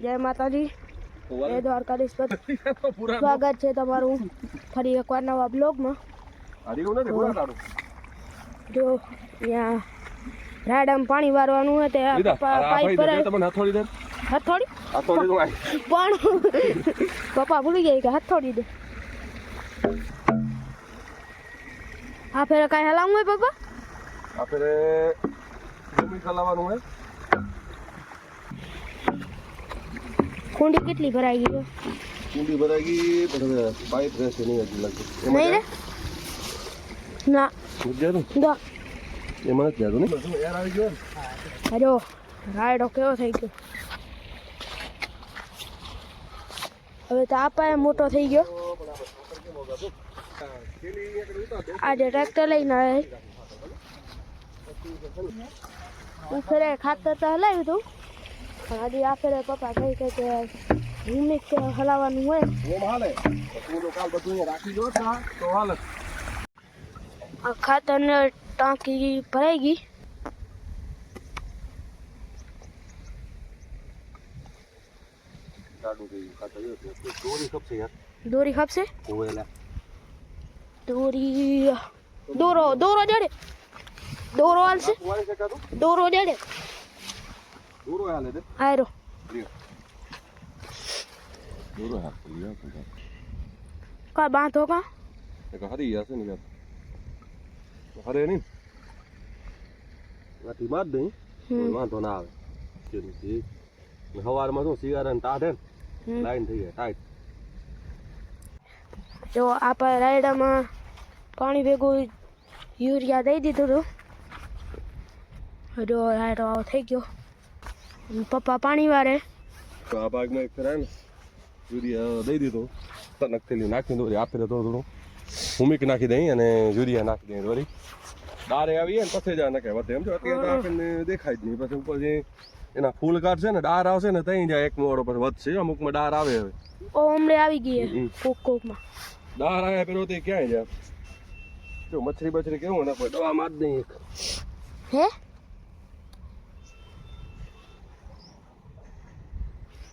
જય માતાજી. જય દ્વારકાધીશ સ્વાગત છે તમારું ફરી એકવાર નવા બ્લોગમાં. જો ત્યાં રાડામાં પાણી વારવાનું હોય તે પાઇપ પર હથોડી પણ પપ્પા ભૂલી ગયા કે હથોડી દે. આ ફેરે કાંઈ હલાવવું હોય પપ્પા? આ ફેરે જમીન હલાવવાનું હોય. કુંડી કેટલી ભરાઈ ગઈ કુંડી ભરાઈ ગઈ પણ હવે પાઇપ રહેશે નહીં હજી લાગતું નહીં રે? ના. જતું ના. એમાં જ જાતું નહીં? યાર આવી ગયો ને રાયડો કેવો થઈ ગયો. હવે તો આપા મોટો થઈ ગયો. આજે ટ્રેક્ટર લઈને આવે આ ખાતર તો હલાવ્યું હતું પણ આજે આ ફેરે પપ્પા કહી કે કે ભૂમિક હલાવવાનું હોય ઓમ હાલે તો તું તો કાલ બધું અહીંયા રાખી દો તા તો હાલે આ ખાતરને ટાંકી ભરાઈ ગઈ જાડું થઈ ગયું ખાતર એવું છે. દોરી કપશે યાર દોરી ખપશે કોવેલા દોરી દોરો દોરો જડે દોરો હાલશે વાળી શકાતું દોરો જડે દોરો હાલે દે આયરો દોરો હાલે યાર કા બાંધો કા એક હરી જશે ને યાર હરે નહીં આથી માર દઈ હમ. વાંધો ના આવે સવારમાં શું સિગારા ટાઢે ને હમ. લાઈન થઈ જાય ટાઈટ જો આપણે રાયડામાં પાણી ભેગું યુરિયા દઈ દીધું હતું જો રાયડો આવો થઈ ગયો પપ્પા પાણી વારે. તો આ ભાગમાં એક ફેરાય ને યુરિયા દઈ દીધો. તનક થેલી નાખી દોરી આપી દે થોડું થોડું હુમિક નાખી દઈ અને યુરિયા નાખી દઈ દોરી. ડારે આવીએ ને પછી જ આ વધે એમ જો અત્યારે આપણને દેખાય જ નહીં. પછી ઉપર જે એના ફૂલ કાઢશે ને ડાર આવશે ને ત્યાં જાય એક મોડો પર વધશે. અમુકમાં ડાર આવે હવે. ઓ હમણે આવી ગઈ. કોક કોકમાં. ડાર આવ્યા પેલો તે ક્યાંય જાય? જો મચ્છરી બચરી કેવું ને કોઈ દવા માર દઈ એક. હે?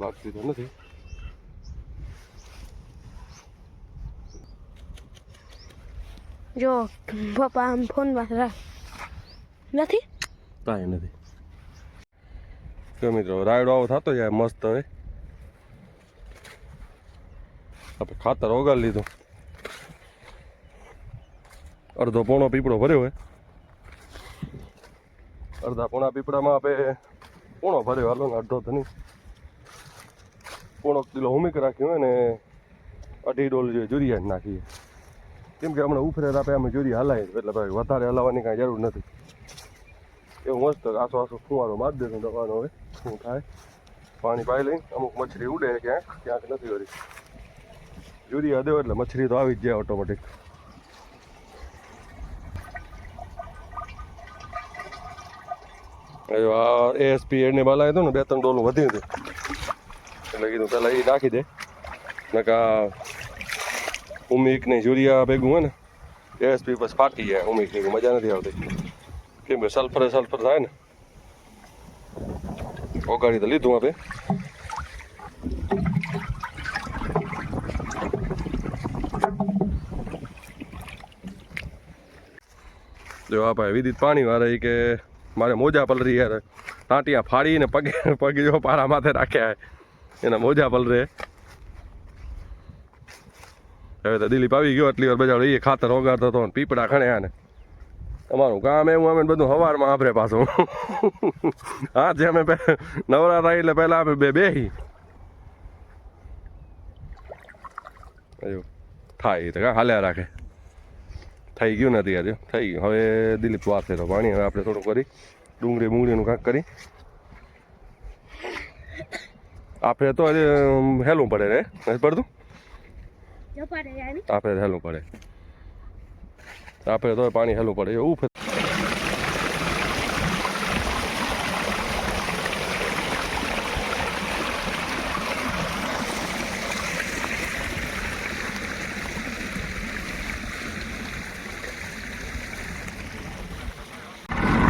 લાગતી તો નથી. જો પપ્પા આમ રાખ નથી? કાંઈ નથી. જો મિત્રો રાયડો આવો થતો જાય મસ્ત હવે. આપણે ખાતર ઓગાળી લીધું. અડધો પોણો પીપળો ભર્યો હોય. અડધા પોણા પીપળામાં આપણે પોણો ભર્યો હાલો ને અડધો નહીં પોણો કિલો હુમિક રાખ્યું અને અઢી ડોલ જે જુરિયા જ નાખીએ. કેમ કે હમણાં ઉફરે આપે અમે જુરી હલાય એટલે ભાઈ વધારે હલાવવાની કાંઈ જરૂર નથી. એવું મસ્ત આસો આસો ફુવારો મારી દેશું દવાનો હવે, શું થાય. પાણી પાઈ લઈ અમુક મચ્છરી ઉડે ક્યાંક ક્યાંક નથી વળી. જુરિયા દેવો એટલે મચ્છરી તો આવી જ જાય ઓટોમેટિક એસપી એને બાલાય હતું ને બે ત્રણ ડોલું વધ્યું હતું. એટલે કીધું પહેલાં એ નાખી દે. નકા ઉમિક ને યુરિયા ભેગું હોય ને એસપી બસ ફાટી જાય. ઉમિકની મજા નથી આવતી. કેમ કે સલ્ફર સલ્ફર થાય ને. ઓગાળી તો લીધું આપણે જો આ ભાઈ વિદિત પાણી વાળા કે મારે મોજા પલરી યાર. ટાંટિયા ફાડીને પગે પગે જો પારા માથે રાખ્યા એના મોજા પલરે હવે તો દિલીપ આવી ગયો એટલી વાર બજાર એ ખાતર ઓગાડતો હતો ને પીપળા ખણ્યા ને અમારું કામ એવું, અમે બધું હવારમાં આપરે પાછું. હા, જે અમે નવરા થાય એટલે પહેલા અમે બે બેહી. થાય તો કા હાલ્યા રાખે. થઈ ગયું નથી આજે થઈ ગયું. હવે દિલીપ વાત તો પાણી હવે આપણે થોડું કરી. ડુંગળી બુંગળીનું કાંક કરી. આપણે તો હેલું પડે રે નથી પડતું? આપે આપણે હેલું પડે. આપણે તો પાણી હેલું પડે. એવું ફે-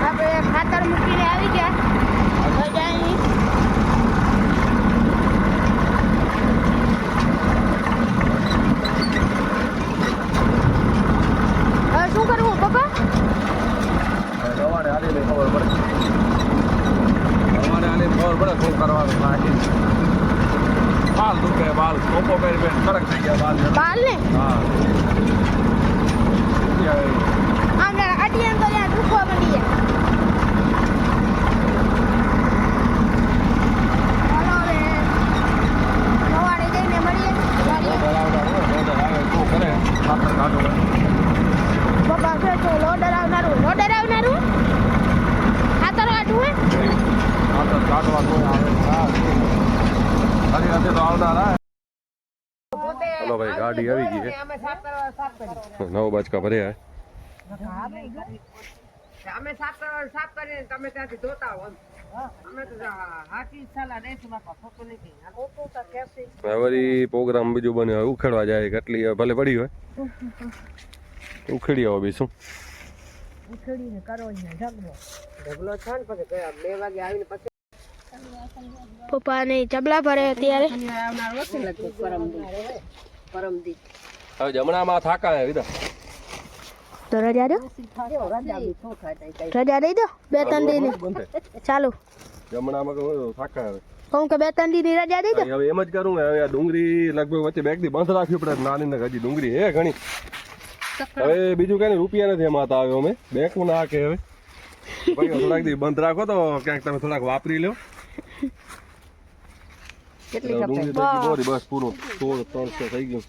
આપણે ખાતર મૂકીને આવી ગયા હવે જાય કરવાનું બાકી બાલ દુખે બાલ ટોપો પહેરી પહેરી કડક થઈ ગયા બાલ બાલ ને હા આમ જરા અડિયન તો ત્યાં દુખવા માંડી જાય ચાલો હવે સવારે જઈને મળીએ વાડીએ. પપ્પા કહે છે લોડર આવનારું લોડર આવનારું ખાતર કાઢવું હોય હલો ભાઈ ગાડી આવી ગઈ છે અમે સાફ સાફ કરીને તમે ત્યાંથી ધોતા હો વળી પ્રોગ્રામ બીજું બન્યો હોય ઉખેડવા જાય કેટલી ભલે પડી હોય. ઉખેડી આવો બી શું? ઉખેડીને કરો ને ઢગલો ઢગલો છે ને પછી બે વાગે આવીને પછી પપ્પા ને ચબલા ભરે અત્યારે. પરમ દી લગભગ પરમદી પરમદી હવે જમણામાં થાકા હે વિદા તો રજા દો. રજા રજા દઈ દો. બે ત્રણ દી ની ચાલુ. જમણામાં કહું થાકા હવે. કહું કે બે ત્રણ દી ની રજા દઈ દો. હવે એમ જ કરું ને હવે આ ડુંગળી લગભગ વચ્ચે બેગ બંધ રાખવી પડે. નાની ને હજી ડુંગળી હે ઘણી. હવે બીજું કઈ રૂપિયા નથી એમાં તો આવ્યો અમે. બેંક ના કે હવે? ભાઈ થોડાક દી બંધ રાખો તો ક્યાંક તમે થોડાક વાપરી લો. કેટલી ડુંગળી બોરી બસ પૂરો. સોળ ત્રણસો થઈ ગયું.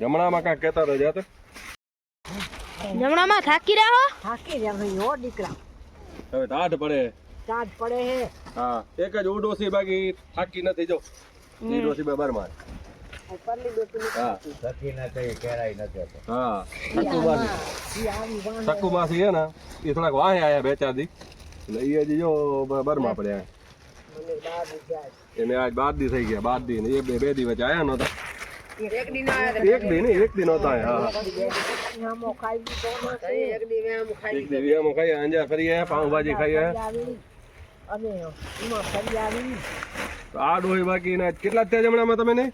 જમણામાં કાંઈક કહેતા હતા જાતે જમણામાં થાકી રહ્યા હો? થાકી રહ્યા ભાઈ હો દીકરા. હવે ટાઢ પડે. ચાંદ પડે હે. હા એક જ ઉડોસી બાકી થાકી નથી જો. ઈ ડોસી બાર જાય એને આજ બાર દી થઈ ગયા બાર દી ને એ બે બે દી વચ્ચે આયા નહોતા. એક દિન એક દિન નહીં એક દી નહોતા આયા હા. આમો ખાઈ એક ફરી આયા પાઉંભાજી ખાઈ આયા આવી અને એમાં ફરી આવી આ ડોહી બાકી ના કેટલા થયા જમણામાં તમે ને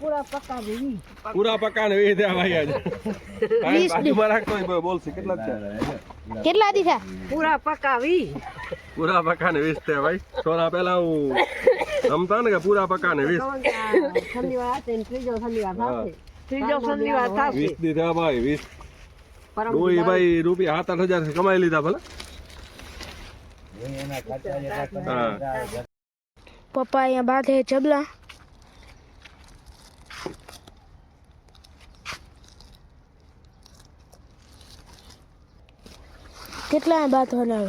પૂરા પક્કા જેવી પૂરા પક્કા ને વી થયા ભાઈ આજે. બાજુમાં રાખતો હોય બોલશે કેટલા થયા? કેટલા દીધા પૂરા પક્કા વી પૂરા પકા ને વેચતે ભાઈ. છોરા પેલા હું. રમતા ને કે પૂરા પક્કા ને વીસ શનિવાર ત્રીજો શનિવાર થશે ત્રીજો શનિવાર થશે વીસ. દી થયા ભાઈ વીસ ડોહી ભાઈ રૂપિયા સાત આઠ હજાર કમાઈ લીધા ભલે. પપ્પા અહીંયા બાંધે ચબલા કેટલા બાંધવાના?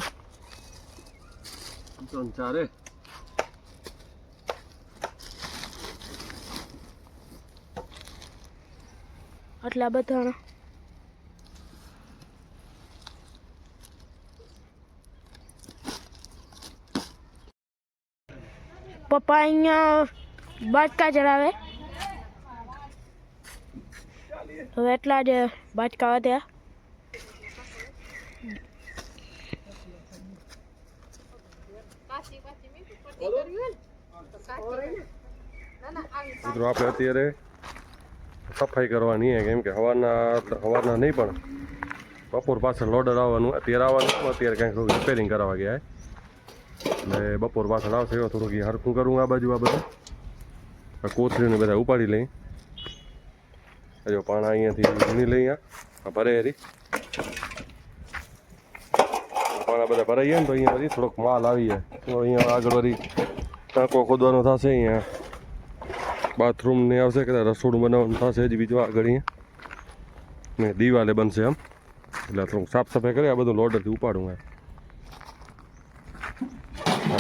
હવે ત્રણ ચારે આટલા બધા પપ્પા અહીંયા બાટકા ચડાવે. હવે એટલા જ બાટકા વધ્યા. મિત્રો આપણે અત્યારે સફાઈ કરવાની છે, કેમ કે હવારના સવારના નહીં પણ બપોર પાછળ લોડર આવવાનું, અત્યારે આવવાનું અત્યારે કંઈક થોડું રિપેરિંગ કરાવવા ગયા એટલે બપોર પાછળ આવશે, એવો થોડુંક હરખું કરવું આ બાજુ આ બધું. કોથળીને બધા ઉપાડી લઈ. હજુ પાણા અહીંયાથી વીણી લઈ આ ભરે હરી પાણા બધા ભરાઈ ગયા ને તો અહીંયા થોડોક માલ આવી જાય. તો અહીંયા આગળ વળી ટાંકો ખોદવાનો થશે અહીંયા. બાથરૂમ ને આવશે, કદાચ રસોડું બનાવવાનું થશે જ બીજું આગળ ને દિવાલે બનશે આમ. એટલે થોડુંક સાફ સફાઈ કરી આ બધું લોડરથી ઉપાડું એમ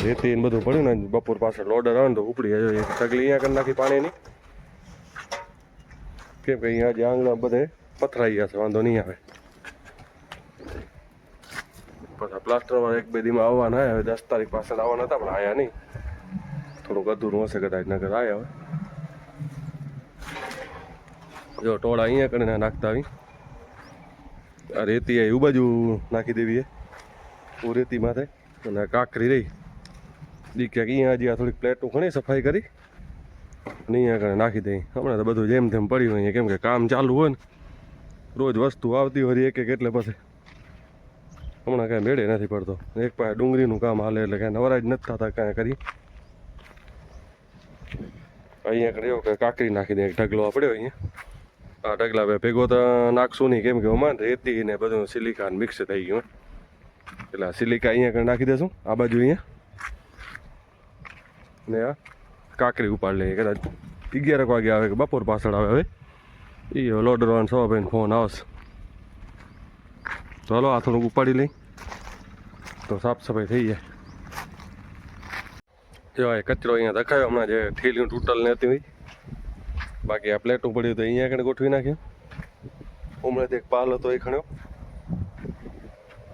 રેતી બધું પડ્યું ને બપોર પાસે લોડર આવે ને તો ઉપડી જાય. સગલી અહીંયા કરી નાખી પાણીની. કેમ કે અહીંયા જે આંગણા બધે પથરાઈ ગયા છે, વાંધો નહીં આવે. પાછા પ્લાસ્ટરમાં એક બે દીમાં આવવાના હવે દસ તારીખ પાછળ આવવાના હતા, પણ આયા નહીં. થોડુંક અધૂરું હશે કદાચ નગર આયા હવે જો ટોળા અહીંયા કરીને નાખતા આવી. આ રેતી એ બાજુ નાખી દેવી એ રેતી માથે. અને કાંકરી રહી. દી ક્યાંક અહીંયા હજી આ થોડીક પ્લેટો ઘણી સફાઈ કરી. અને અહીંયા આગળ નાખી દઈ હમણાં તો બધું જેમ તેમ પડ્યું અહીંયા. કેમ કે કામ ચાલુ હોય ને, રોજ વસ્તુ આવતી હોય એક એક એટલે પછી હમણાં કાંઈ મેળે નથી પડતો. એક પાસે ડુંગળીનું કામ હાલે એટલે કાંઈ નવરા જ નથી થતા કાંઈ કરી. અહીંયા આગળ એવો કે કાકરી નાખી દે. એક ઢગલો પડ્યો અહીંયા. આ ઢગલા ભાઈ ભેગો તો નાખશું નહીં કેમ કે હમણાં રેતી ને બધું સિલિકા મિક્સ થઈ ગયું એટલે સિલિકા અહીંયા આગળ નાખી દેશું, આ બાજુ અહીંયા. ને આ કાકરી ઉપાડ લઈએ, કદાચ અગિયારક વાગે આવે કે બપોર પાછળ આવે હવે. એ લોડરવાન સો ભાઈને ફોન આવશે. તો હલો, આ થોડુંક ઉપાડી લઈ. તો સાફ સફાઈ થઈ જાય. જો કચરો અહીંયા દેખાયો હમણાં જે ઠેલીઓ તૂટલ ને હતી હોય. બાકી આ પ્લેટું પડ્યું તો અહીંયા આગળ ગોઠવી નાખ્યું. હમણાં એક પાલ હતો એ ખણ્યો.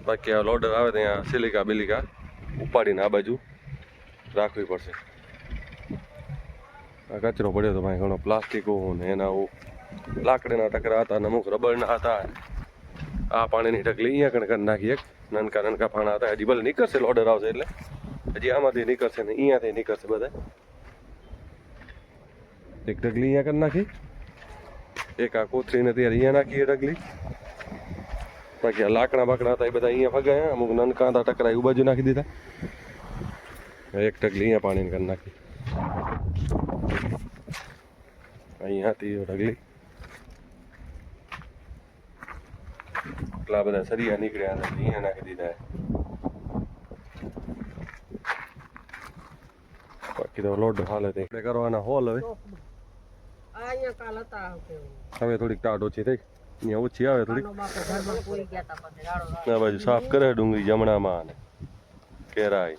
બાકી આ લોડર આવે તો અહીંયા સિલિકા બિલિકા ઉપાડીને આ બાજુ રાખવી પડશે. આ કચરો પડ્યો તો ભાઈ ઘણો પ્લાસ્ટિકો ને એના લાકડીના ટકરા હતા ને અમુક રબરના હતા. આ પાણીની ઢગલી અહીંયા કણ કરી નાખી એક. નાનકા નાનકા ફાણા હતા. હજી ભલે નીકળશે લોડર આવશે એટલે. હજી આમાંથી નીકળશે ને અહીંયાથી નીકળશે બધા એક ઢગલી અહીંયા કરી નાખી. એક આ કોથળી નથી અહીંયા નાખી એ ઢગલી બાકી આ લાકડા બાકડા હતા એ બધા અહીંયા ફગાયા, અમુક નાનકા હતા ટકરા એવું બાજુ નાખી દીધા. એક ઢગલી અહીંયા પાણીને કરી નાખી. અહીંયા હતી ઢગલી એટલા બધા સરિયા નીકળ્યા હતા અહીંયા નાખી દીધા. બાકી તો લોડ હાલે તે. કરવાના હોલ હવે. અહીંયા કાલ હતા હવે થોડીક ટાટ ઓછી થઈ. અહીંયા ઓછી આવે થોડીક. ના આ બાજુ સાફ કરે ડુંગળી જમણામાં ને કેરાય.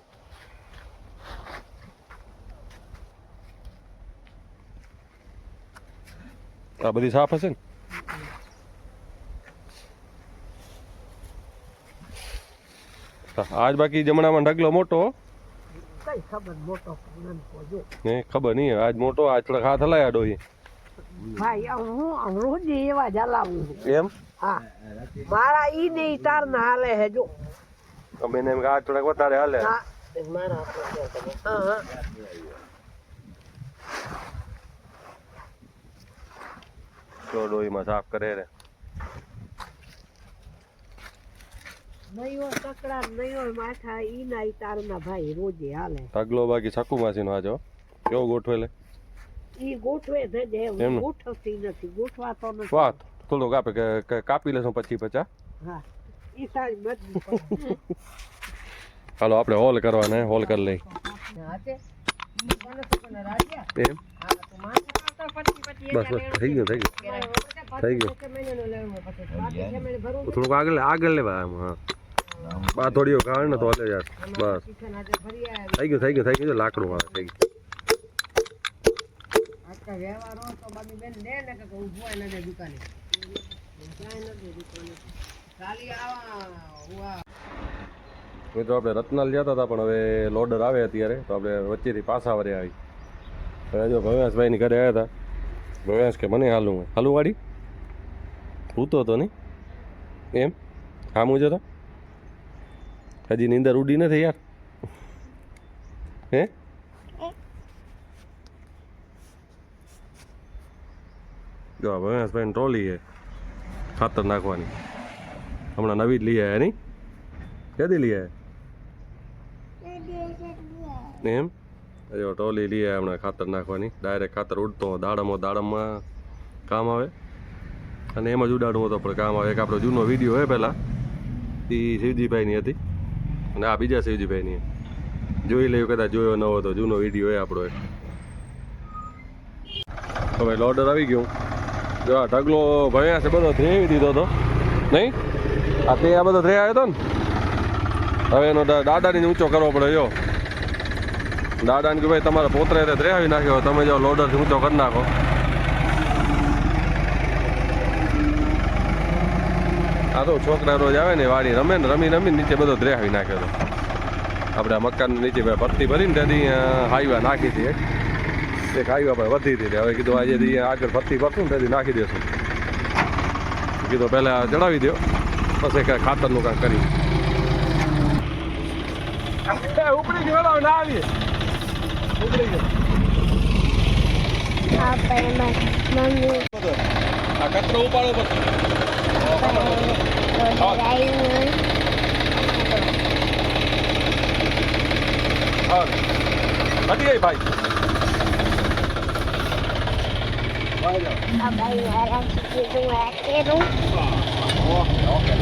આ બધી સાફ હશે ને? આજ બાકી જમણામાં ઢગલો મોટો કઈ ખબર મોટો ને ખબર નહીં. આજ મોટો આજ થોડાક હાથ હલાયા ડોહી. ભાઈ હું અમૃત એવા જલાવું એમ? હા. મારા ઈ ને ઈ તાર ના હાલે હે જો. તમે એને આ થોડાક વધારે હાલે. હા. મારા. હા હા. તો ડોહીમાં સાફ કરે રે. નહીં હોય કકડા નહીં હોય માથા ઈ ના ઈ તાર ના ભાઈ રોજે હાલે. પગલો બાકી છકુ માસીનો આજો કેવો ગોઠવે લે ઈ ગોઠવે છે જે એમને? ગોઠવતી નથી ગોઠવા નથી. વાત થોડુંક આપે કે કે કાપી લેશું પછી પચા. હા. ઈ સારી મજબૂત હાલો આપણે હોલ કરવાના હોલ કરી લઈ? એમ? બસ બસ થઈ ગયું થઈ ગયું. થઈ ગયું. થોડુંક આગળ આગળ લેવા આમ હા. બા થોડીઓ કાઢ ને તો હાલે યાર. બસ. થઈ ગયું થઈ ગયું થઈ ગયું. લાકડું આવે થઈ ગયું. મિત્રો, આપણે રત્નાલ જતા હતા પણ હવે લોડર આવે અત્યારે, તો આપણે વચ્ચેથી પાછા વરે આવી. હવે જો ભવ્યાસભાઈની ઘરે આવ્યા હતા ભવ્યાસ કે મને હાલું હાલું વાડી સૂતો હતો નહીં. એમ? હા હામું હતા હજી નીંદર ઉડી નથી યાર. હે? જો આ ટ્રોલી છે ખાતર નાખવાની. હમણાં નવી જ લઈ આવ્યા નહીં ક્યાંથી લઈ આવ્યા એમ? જો ટ્રોલી લઈ આવ્યા હમણાં ખાતર નાખવાની. ડાયરેક્ટ ખાતર ઉડતો દાડમો દાડમમાં કામ આવે. અને એમ જ ઉડાડવું હતો પણ કામ આવે. એક આપણો જૂનો વીડિયો હોય પહેલાં એ શિવજીભાઈની હતી. અને આ બીજા શિવજીભાઈની. જોઈ લેવું કદાચ જોયો ન હોય તો. જૂનો વીડિયો હોય આપણો એક હવે લોડર આવી ગયું. જો આ ઢગલો ભયા છે, બધો ધ્રેવી દીધો હતો નહીં? આ તે આ બધો ધ્રે આવ્યો હતો ને? હવે એનો દાદાની ઊંચો કરવો પડે, જો. દાદાને કે ભાઈ, તમારે પોતરે ધ્રેવી નાખ્યો, તમે જો લોડરથી ઊંચો કરી નાખો. આ તો છોકરા રોજ આવે ને, વાડી રમે ને, રમી રમી નીચે બધો ધ્રેવી નાખ્યો હતો આપણે મકાન નીચે ભાઈ પત્તી ભરીને ત્યાંથી હાઈવા નાખી હતી એક આવ્યું આપણે વધી હતી હવે કીધું આજે આગળ ફરતી ફરતું ને નાખી દેશું. કીધું પહેલાં જણાવી દો પછી કાંઈ ખાતરનું કાંઈ કરી ઉપડી આવીએ આ કચરો ઉપાડો પછી. Hadi. Hadi ey bay. ગઈ ભાઈ ભાઈ જાઓ. આ ભાઈ આરામ કીધું રાખેલું ઓકે ઓકે